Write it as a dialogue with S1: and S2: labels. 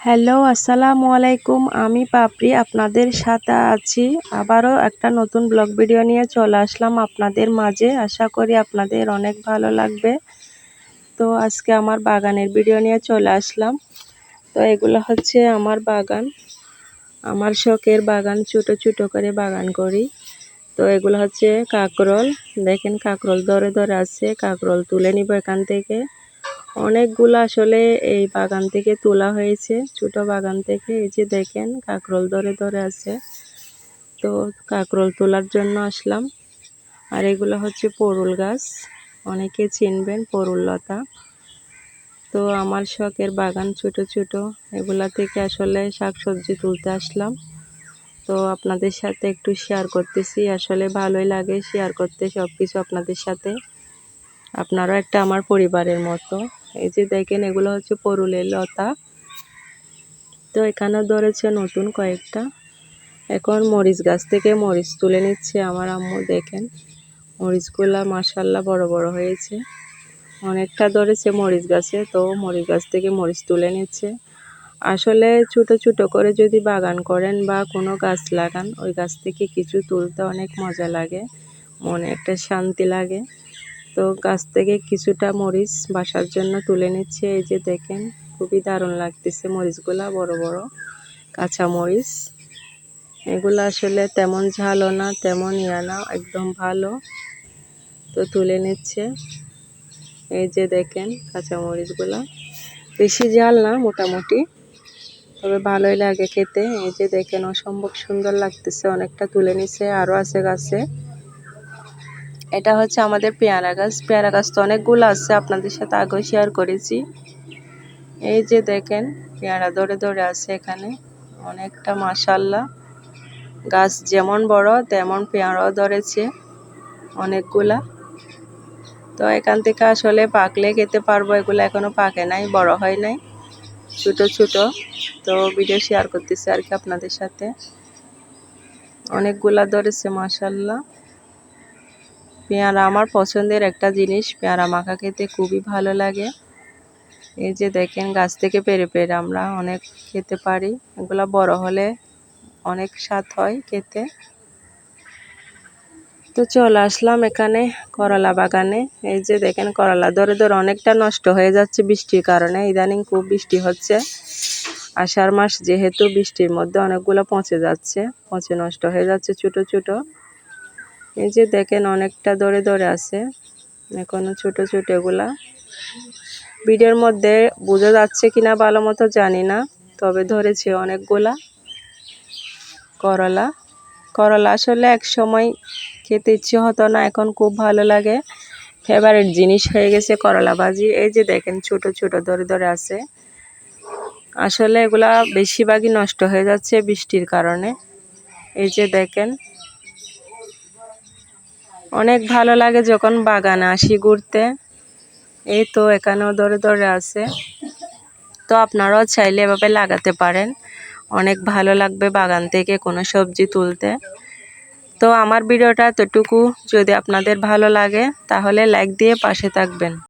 S1: Hello, আসসালামু আলাইকুম। আমি পাপড়ি আপনাদের সাথে আছি। আবারও একটা নতুন ব্লগ ভিডিও নিয়ে চলে আসলাম আপনাদের মাঝে। আশা করি আপনাদের অনেক ভালো লাগবে। তো আজকে আমার বাগানের ভিডিও নিয়ে চলে আসলাম। তো এগুলো হচ্ছে আমার বাগান। আমার শখের বাগান, ছোটো ছোটো করে বাগান করি। তো এগুলো হচ্ছে কাকরল। দেখেন কাকরল ধরে ধরে আছে। কাকরল তুলে নিব এখান থেকে। অনেকগুলো আসলে এই বাগান থেকে তোলা হয়েছে, ছোট বাগান থেকে। এই যে দেখেন, কাকরোল ধরে ধরে আছে। তো কাকরোল তোলার জন্য আসলাম। আর এগুলো হচ্ছে পরুল গাছ। অনেকে চিনবেন, পরুল লতা। তো আমার শখের বাগান ছোট ছোট। এগুলা থেকে আসলে শাকসবজি তুলতে আসলাম। তো আপনাদের সাথে একটু শেয়ার করতেছি। আসলে ভালোই লাগে শেয়ার করতে সব কিছু আপনাদের সাথে। আপনারাও একটা আমার পরিবারের মতো। এই যে দেখেন, এগুলো হচ্ছে পরুলের লতা। তো এখানে ধরেছে নতুন কয়েকটা। এখন মরিচ গাছ থেকে মরিচ তুলে নিচ্ছে আমার আম্মু, দেখেন। মরিচগুলা মাসাল্লাহ বড় বড় হয়েছে। অনেকটা ধরেছে মরিচ গাছে, তো মরিচ গাছ থেকে মরিচ তুলে নিচ্ছে। আসলে ছোট ছোট করে যদি বাগান করেন বা কোনো গাছ লাগান, ওই গাছ থেকে কিছু তুলতে অনেক মজা লাগে। মনে একটা শান্তি লাগে। তো গাছ থেকে কিছুটা মরিচ বাসার জন্য তুলে নিচ্ছে। এই যে দেখেন, খুবই দারুণ লাগতেছে মরিচগুলা, বড় বড় কাঁচা মরিচ। এগুলো আসলে তেমন ঝালও না, তেমন ইয়া না, একদম ভালো। তো তুলে নিচ্ছে। এই যে দেখেন কাঁচা মরিচগুলা। বেশি ঝাল না, মোটামুটি। তবে ভালোই লাগে খেতে। এই যে দেখেন, অসম্ভব সুন্দর লাগতেছে। অনেকটা তুলে নিচ্ছে আরও আছে গাছে। এটা হচ্ছে আমাদের পেয়ারা গাছ। পেয়ারা গাছ তো অনেকগুলো আছে, আপনাদের সাথে আগেও শেয়ার করেছি। এই যে দেখেন, পেয়ারা ধরে ধরে আছে এখানে। অনেকটা মাসাল্লাহ গাছ যেমন বড়, তেমন পেয়ারাও ধরেছে অনেকগুলা। তো এখান থেকে আসলে পাকলে খেতে পারব, এগুলো এখনও পাকে নাই, বড় হয় নাই, ছোট ছোট। তো ভিডিও শেয়ার করতেছি আর কি আপনাদের সাথে। অনেকগুলা ধরেছে মাসাল্লাহ পেয়ারা আমার পছন্দের একটা জিনিস। পেয়ারা মাখা খেতে খুবই ভালো লাগে। এই যে দেখেন, গাছ থেকে পেরে পেরে আমরা অনেক খেতে পারি। এগুলো বড় হলে অনেক স্বাদ হয় খেতে। তো চলে আসলাম এখানে করলা বাগানে। এই যে দেখেন, করলা ধরে ধরে অনেকটা নষ্ট হয়ে যাচ্ছে বৃষ্টির কারণে। ইদানিং খুব বৃষ্টি হচ্ছে। আষাঢ় মাস যেহেতু বৃষ্টির মধ্যে অনেকগুলো পচে যাচ্ছে। পচে নষ্ট হয়ে যাচ্ছে ছোট ছোট। এই যে দেখেন অনেকটা ধরে ধরে আছে। এখনও ছোট ছোট এগুলা। ভিডিওর মধ্যে বোঝা যাচ্ছে কিনা ভালো মতো জানি না, তবে ধরেছে অনেকগুলা করলা। করলা আসলে এক সময় খেতে ইচ্ছে হতো না, এখন খুব ভালো লাগে। ফেভারিট জিনিস হয়ে গেছে করলা ভাজি। এই যে দেখেন ছোট ছোট ধরে ধরে আছে। আসলে এগুলা বেশিরভাগই নষ্ট হয়ে যাচ্ছে বৃষ্টির কারণে। এই যে দেখেন অনেক ভালো লাগে যখন বাগানে আসি ঘুরতে। এই তো এখানেও ধরে ধরে আছে। তো আপনারাও চাইলে এভাবে লাগাতে পারেন। অনেক ভালো লাগবে বাগান থেকে কোনো সবজি তুলতে। তো আমার ভিডিওটা এতটুকু। যদি আপনাদের ভালো লাগে তাহলে লাইক দিয়ে পাশে থাকবেন।